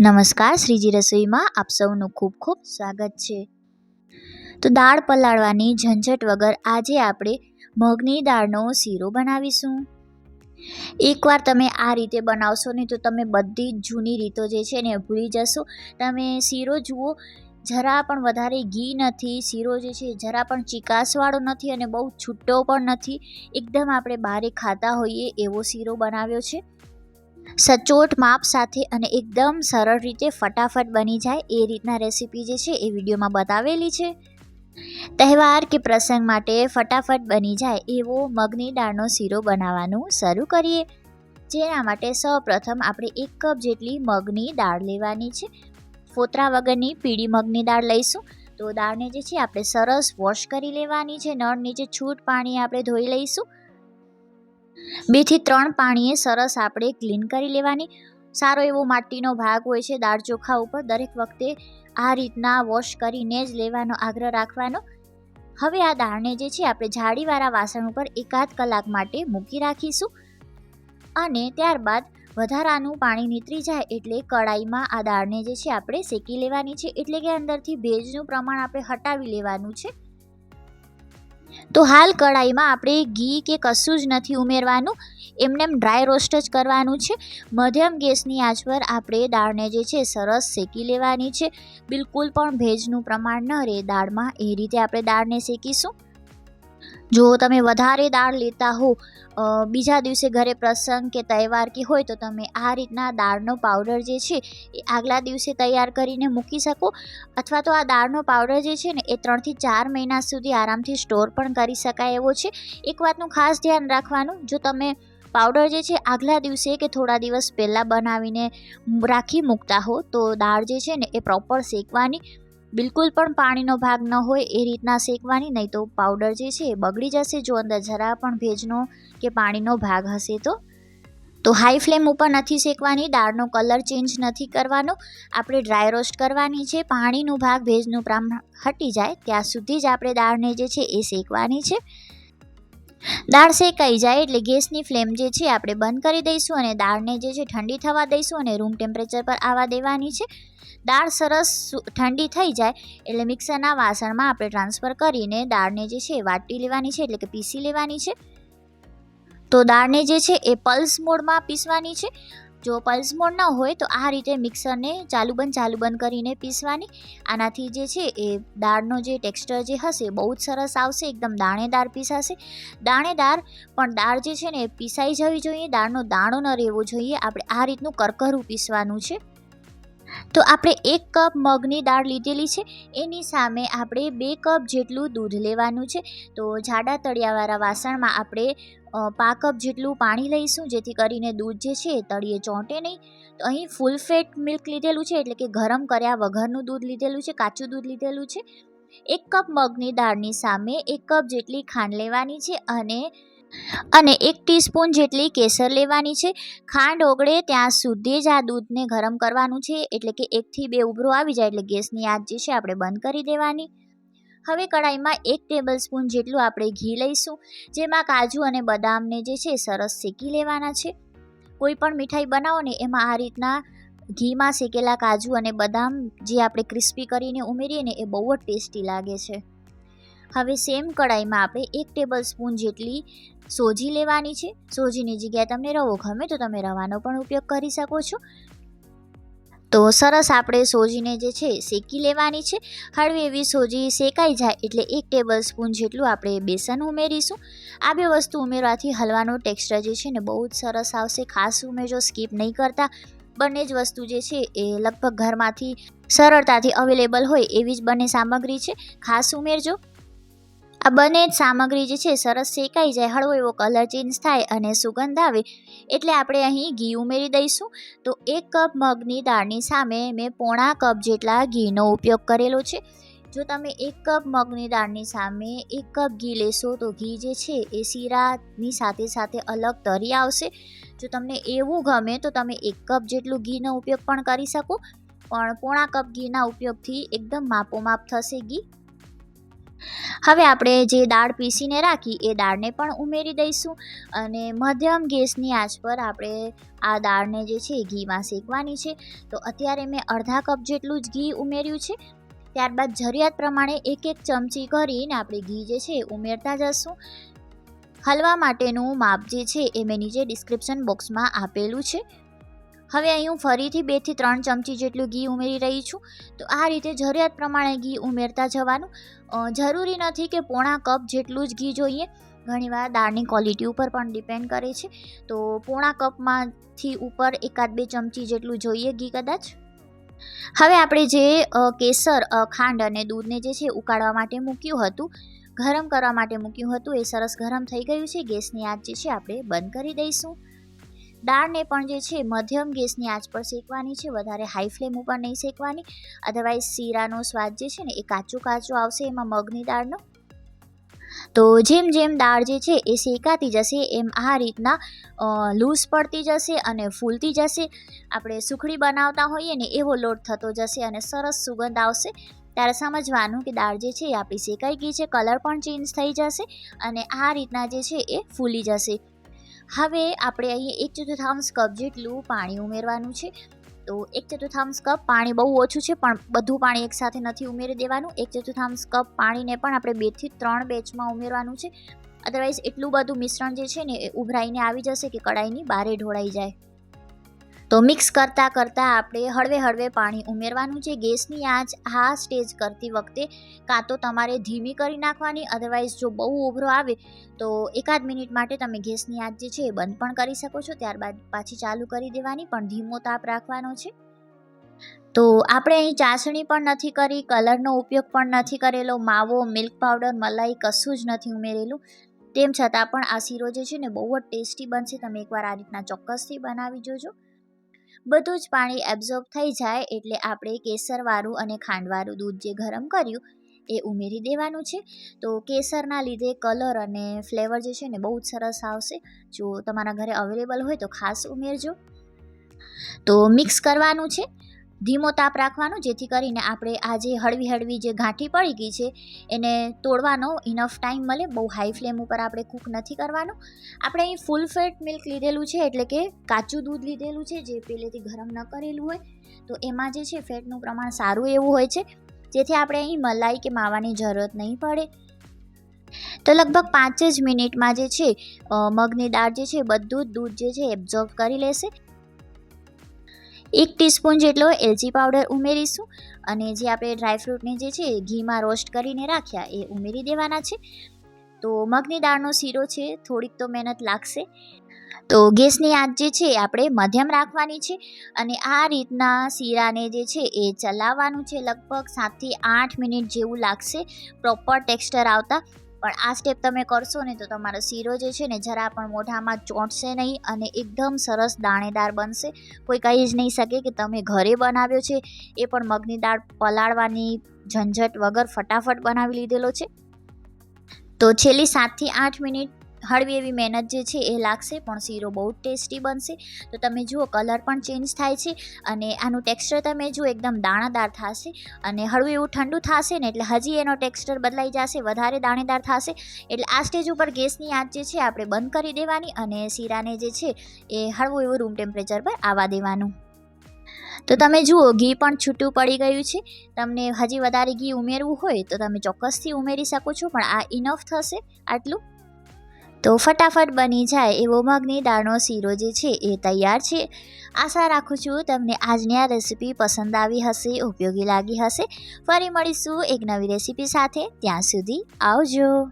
નમસ્કાર, શ્રીજી રસોઈમાં આપ સૌનું ખૂબ ખૂબ સ્વાગત છે. તો દાળ પલાળવાની ઝંઝટ વગર આજે આપણે મગની દાળનો શીરો બનાવીશું. એકવાર તમે આ રીતે બનાવશો ને તો તમે બધી જૂની રીતો જે છે ને ભૂલી જશો. તમે શીરો જુઓ, જરા પણ વધારે ઘી નથી, શીરો જે છે જરા પણ ચિકાસવાળો નથી અને બહુ છૂટો પણ નથી. એકદમ આપણે બારે ખાતા હોઈએ એવો શીરો બનાવ્યો છે. સચોટ માપ સાથે અને એકદમ સરળ રીતે ફટાફટ બની જાય એ રીતના રેસીપી જે છે એ વિડીયોમાં બતાવેલી છે. તહેવાર કે પ્રસંગ માટે ફટાફટ બની જાય એવો મગની દાળનો શીરો બનાવવાનું શરૂ કરીએ. જેના માટે સૌપ્રથમ આપણે એક કપ જેટલી મગની દાળ લેવાની છે. ફોતરા વગરની પીળી મગની દાળ લઈશું. તો દાળને જે છે આપણે સરસ વોશ કરી લેવાની છે. નળ નીચે છૂટ પાણી આપણે ધોઈ લઈશું. બેથી ત્રણ પાણીએ સરસ આપણે ક્લીન કરી લેવાની. સારો એવો માટીનો ભાગ હોય છે, દાળ ચોખા ઉપર દરેક વખતે આ રીતના વોશ કરીને જ લેવાનો આગ્રહ રાખવાનો. હવે આ દાળને જે છે, આપણે જાળીવાળા વાસણ ઉપર એકાદ કલાક માટે મૂકી રાખીશું. અને ત્યારબાદ વધારાનું પાણી નીતરી જાય એટલે કડાઈમાં આ દાળને જે છે, આપણે શેકી લેવાની છે. એટલે કે અંદરથી ભેજનું પ્રમાણ આપણે હટાવી લેવાનું છે. તો હાલ કડાઈમાં આપણે ઘી કે કશું જ નથી ઉમેરવાનું, એમને એમ ડ્રાય રોસ્ટ જ કરવાનું છે. મધ્યમ ગેસની આંચ પર આપણે દાળને જે છે સરસ શેકી લેવાની છે. બિલકુલ પણ ભેજનું પ્રમાણ ન રહે, દાળમાં એ રીતે આપણે દાળને શેકીશું. જો તમે વધારે દાળ લેતા હો બીજા દિવસે ઘરે પ્રસંગ કે તહેવાર કે હોય તો તમે આ રીતના દાળનો પાવડર જે છે, એ આગલા દિવસે તૈયાર કરીને મૂકી શકો. અથવા તો આ દાળનો પાવડર જે છે ને, એ ત્રણથી ચાર મહિના સુધી આરામથી સ્ટોર પણ કરી શકાય એવો છે. એક વાતનું ખાસ ધ્યાન રાખવાનું, જો તમે પાવડર જે છે આગલા દિવસે કે થોડા દિવસ પહેલાં બનાવીને રાખી મૂકતા હો, તો દાળ જે છે ને, એ પ્રોપર શેકવાની. બિલકુલ પણ પાણીનો ભાગ ન હોય એ રીતના શેકવાની, નહીં તો પાવડર જે છે એ બગડી જશે જો અંદર જરા પણ ભેજનો કે પાણીનો ભાગ હશે તો. તો હાઈ ફ્લેમ ઉપર નથી શેકવાની, દાળનો કલર ચેન્જ નથી કરવાનો. આપણે ડ્રાય રોસ્ટ કરવાની છે, પાણીનો ભાગ ભેજનું પ્રમાણ હટી જાય, ત્યાં સુધી જ આપણે દાળને જે છે એ શેકવાની છે. દાળ શેકાઈ જાય એટલે ગેસની ફ્લેમ જે છે આપણે બંધ કરી દઈશું અને દાળને જે છે ઠંડી થવા દઈશું અને રૂમ ટેમ્પરેચર પર આવવા દેવાની છે. દાળ સરસ ઠંડી થઈ જાય એટલે મિક્સરના વાસણમાં આપણે ટ્રાન્સફર કરીને દાળને જે છે વાટી લેવાની છે એટલે કે પીસી લેવાની છે. તો દાળને જે છે એ પલ્સ મોડમાં પીસવાની છે. જો પલ્સ મોડ ન હોય તો આ રીતે મિક્સરને ચાલુ બંધ ચાલુ બંધ કરીને પીસવાની. આનાથી જે છે એ દાળનો જે ટેક્સચર જે હશે બહુ જ સરસ આવશે, એકદમ દાણેદાર પીસાશે. દાણેદાર પણ દાળ જે છે ને એ પીસાઈ જવી જોઈએ, દાળનો દાણો ન રહેવો જોઈએ. આપણે આ રીતનું કરકરું પીસવાનું છે. તો આપણે એક કપ મગની દાળ લીધેલી છે. એની સામે આપણે બે કપ જેટલું દૂધ લેવાનું છે. તો જાડા તળિયાવાળા વાસણમાં આપણે પા કપ જેટલું પાણી લઈશું, જેથી કરીને દૂધ જે છે એ તળીએ ચોંટે નહીં. તો અહીં ફૂલ ફેટ મિલ્ક લીધેલું છે, એટલે કે ગરમ કર્યા વગરનું દૂધ લીધેલું છે, કાચું દૂધ લીધેલું છે. એક કપ મગની દાળની સામે એક કપ જેટલી ખાંડ લેવાની છે અને અને એક ટીસ્પૂન જેટલી કેસર લેવાની છે. ખાંડ ઓગળે ત્યાં સુધી જ આ દૂધને ગરમ કરવાનું છે, એટલે કે એકથી બે ઉભરો આવી જાય, એટલે ગેસની આંચ જે છે આપણે બંધ કરી દેવાની. હવે કડાઈમાં એક ટેબલ સ્પૂન જેટલું આપણે ઘી લઈશું, જેમાં કાજુ અને બદામને જે છે સરસ શેકી લેવાના છે. કોઈ પણ મીઠાઈ બનાવો ને એમાં આ રીતના ઘીમાં શેકેલા કાજુ અને બદામ જે આપણે ક્રિસ્પી કરીને ઉમેરીએ ને એ બહુ જ ટેસ્ટી લાગે છે. હવે સેમ કડાઈમાં આપણે એક ટેબલ સ્પૂન જેટલી સોજી લેવાની છે. સોજીની જગ્યાએ તમને રવો, ગમે તો તમે રવાનો પણ ઉપયોગ કરી શકો છો. તો સરસ આપણે સોજીને જે છે શેકી લેવાની છે. હળવી એવી સોજી શેકાઈ જાય એટલે એક ટેબલ સ્પૂન જેટલું આપણે બેસન ઉમેરીશું. આ બે વસ્તુ ઉમેરવાથી હલવાનો ટેક્સચર જે છે ને બહુ જ સરસ આવશે. ખાસ ઉમેરજો સ્કીપ નહીં કરતા. બંને જ વસ્તુ જે છે એ લગભગ ઘરમાંથી સરળતાથી અવેલેબલ હોય એવી જ બંને સામગ્રી છે. ખાસ ઉમેરજો. આ બંને જ સામગ્રી જે છે સરસ શેકાઈ જાય, હળવો એવો કલર ચેન્જ થાય અને સુગંધ આવે. એટલે આપણે અહીં ઘી ઉમેરી દઈશું. તો એક કપ મગની દાળની સામે મેં પોણા કપ જેટલા ઘીનો ઉપયોગ કરેલો છે. જો તમે એક કપ મગની દાળની સામે એક કપ ઘી લેશો તો ઘી જે છે એ શીરાની સાથે સાથે અલગ તરી આવશે. જો તમને એવું ગમે તો તમે એક કપ જેટલું ઘીનો ઉપયોગ પણ કરી શકો. પણ પોણા કપ ઘીના ઉપયોગથી એકદમ માપોમાપ થશે ઘી. હવે આપણે જે દાળ પીસીને રાખી, એ દાળને પણ ઉમેરી દઈશું અને મધ્યમ ગેસની આંચ પર આપણે આ દાળને જે છે ઘીમાં શેકવાની છે. તો અત્યારે મેં અડધા કપ જેટલું જ ઘી ઉમેર્યું છે. ત્યારબાદ જરૂરિયાત પ્રમાણે એક એક ચમચી કરીને આપણે ઘી જે છે ઉમેરતા જશું. હલવા માટેનું માપ જે છે એ મેં નીચે ડિસ્ક્રિપ્શન બોક્સમાં આપેલું છે. હવે અહીં હું ફરીથી બેથી ત્રણ ચમચી જેટલું ઘી ઉમેરી રહી છું. તો આ રીતે જરૂરિયાત પ્રમાણે ઘી ઉમેરતા જવાનું. જરૂરી નથી કે પોણા કપ જેટલું જ ઘી જોઈએ. ઘણીવાર દાળની ક્વોલિટી ઉપર પણ ડિપેન્ડ કરે છે. તો પોણા કપમાંથી ઉપર એકાદ બે ચમચી જેટલું જોઈએ ઘી કદાચ. હવે આપણે જે કેસર ખાંડ અને દૂધને જે છે ઉકાળવા માટે મૂક્યું હતું, ગરમ કરવા માટે મૂક્યું હતું, એ સરસ ગરમ થઈ ગયું છે. ગેસની આંચ જે છે આપણે બંધ કરી દઈશું. દાળને પણ જે છે, મધ્યમ ગેસની આંચ પર શેકવાની છે, વધારે હાઈ ફ્લેમ ઉપર નહીં શેકવાની. અધરવાઇઝ શીરાનો સ્વાદ જે છે ને, એ કાચું કાચું આવશે એમાં મગની દાળનો. તો જેમ જેમ દાળ જે છે, એ શેકાતી જશે, એમ આ રીતના લૂઝ પડતી જશે અને ફૂલતી જશે. આપણે સુખડી બનાવતા હોઈએ ને, એવો લોટ થતો જશે અને સરસ સુગંધ આવશે. ત્યારે સમજવાનું કે દાળ જે છે, એ આપણી શેકાઈ ગઈ છે કલર પણ ચેન્જ થઈ જશે અને આ રીતના જે છે, એ ફૂલી જશે. હવે આપણે અહીં એક ચતુર્થાંશ કપ જેટલું પાણી ઉમેરવાનું છે. તો એક ચતુર્થાંશ કપ પાણી બહુ ઓછું છે, પણ બધું પાણી એકસાથે નથી ઉમેરી દેવાનું. એક ચતુર્થાંશ કપ પાણીને પણ આપણે બેથી ત્રણ બેચમાં ઉમેરવાનું છે. અદરવાઇઝ એટલું બધું મિશ્રણ જે છે ને એ ઉભરાઈને આવી જશે કે કડાઈની બારે ઢોળાઈ જાય. તો મિક્સ કરતાં કરતાં આપણે હળવે હળવે પાણી ઉમેરવાનું છે. ગેસની આંચ આ સ્ટેજ કરતી વખતે કાં તો તમારે ધીમી કરી નાખવાની અધરવાઇઝ જો બહુ ઉભરો આવે તો એકાદ મિનિટ માટે તમે ગેસની આંચ જે છે એ બંધ પણ કરી શકો છો. ત્યારબાદ પાછી ચાલુ કરી દેવાની, પણ ધીમો તાપ રાખવાનો છે. તો આપણે અહીં ચાસણી પણ નથી કરી, કલરનો ઉપયોગ પણ નથી કરેલો, માવો મિલ્ક પાવડર મલાઈ કશું જ નથી ઉમેરેલું. તેમ છતાં પણ આ શીરો જે છે ને બહુ જ ટેસ્ટી બનશે. તમે એકવાર આ રીતના ચોક્કસથી બનાવી જોજો. બધું જ પાણી એબ્ઝોર્બ થઈ જાય એટલે આપણે કેસરવાળું અને ખાંડવાળું દૂધ જે ગરમ કર્યું એ ઉમેરી દેવાનું છે. તો કેસરના લીધે કલર અને ફ્લેવર જે છે ને બહુ જ સરસ આવશે. જો તમારા ઘરે અવેલેબલ હોય તો ખાસ ઉમેરજો. તો મિક્સ કરવાનું છે. ધીમો તાપ રાખવાનો, જેથી કરીને આપણે આ જે હળવી હળવી જે ગાંઠી પડી ગઈ છે, એને તોડવાનો ઇનફ ટાઈમ મળે. બહુ હાઈ ફ્લેમ ઉપર આપણે કૂક નથી કરવાનું. આપણે અહીં ફૂલ ફેટ મિલ્ક લીધેલું છે, એટલે કે કાચું દૂધ લીધેલું છે, જે પહેલેથી ગરમ ન કરેલું હોય. તો એમાં જે છે ફેટનું પ્રમાણ સારું એવું હોય છે. જેથી આપણે અહીં મલાઈ કે માવાની જરૂરત નહીં પડે. તો લગભગ પાંચ જ મિનિટમાં જે છે મગની દાળ જે છે, બધું જ દૂધ જે છે એબ્ઝોર્બ કરી લેશે. એક ટીસ્પૂન જેટલો એલચી પાવડર ઉમેરીશું અને જે આપણે ડ્રાયફ્રૂટને જે છે ઘીમાં રોસ્ટ કરીને રાખ્યા એ ઉમેરી દેવાના છે. તો મગની દાળનો શીરો છે, થોડીક તો મહેનત લાગશે. તો ગેસની આંચ જે છે આપણે મધ્યમ રાખવાની છે અને આ રીતના શીરાને જે છે એ ચલાવવાનું છે લગભગ સાતથી આઠ મિનિટ જેવું લાગશે. પ્રોપર ટેક્સચર આવતા પણ આ સ્ટેપ તમે કરશો ને તો તમારો શીરો જે છે ને જરા પણ મોઢામાં ચોંટશે નહીં અને એકદમ સરસ દાણેદાર બનશે. કોઈ કહી જ નહીં શકે કે તમે ઘરે બનાવ્યો છે. એ પણ મગની દાળ પલાળવાની ઝંઝટ વગર ફટાફટ બનાવી લીધેલો છે. તો છેલ્લી સાતથી આઠ મિનિટ હળવી એવી મહેનત જે છે એ લાગશે, પણ શીરો બહુ ટેસ્ટી બનશે. તો તમે જુઓ, કલર પણ ચેન્જ થાય છે અને આનું ટેક્સચર તમે જુઓ, એકદમ દાણાદાર થશે અને હળવું એવું ઠંડુ થશે ને એટલે હજી એનો ટેક્સચર બદલાઈ જશે, વધારે દાણેદાર થશે. એટલે આ સ્ટેજ ઉપર ગેસની આંચ જે છે આપણે બંધ કરી દેવાની અને શીરાને જે છે એ હળવું એવું રૂમ ટેમ્પરેચર પર આવવા દેવાનું. તો તમે જુઓ, ઘી પણ છૂટું પડી ગયું છે. તમને હજી વધારે ઘી ઉમેરવું હોય તો તમે ચોક્કસથી ઉમેરી શકો છો, પણ આ ઇનફ થશે આટલું. તો ફટાફટ બની જાય એવો મગની દાળનો શીરો જે છે એ તૈયાર છે. આશા રાખું છું તમને આજની આ રેસીપી પસંદ આવી હશે, ઉપયોગી લાગી હશે. ફરી મળીશું એક નવી રેસીપી સાથે. ત્યાં સુધી આવજો.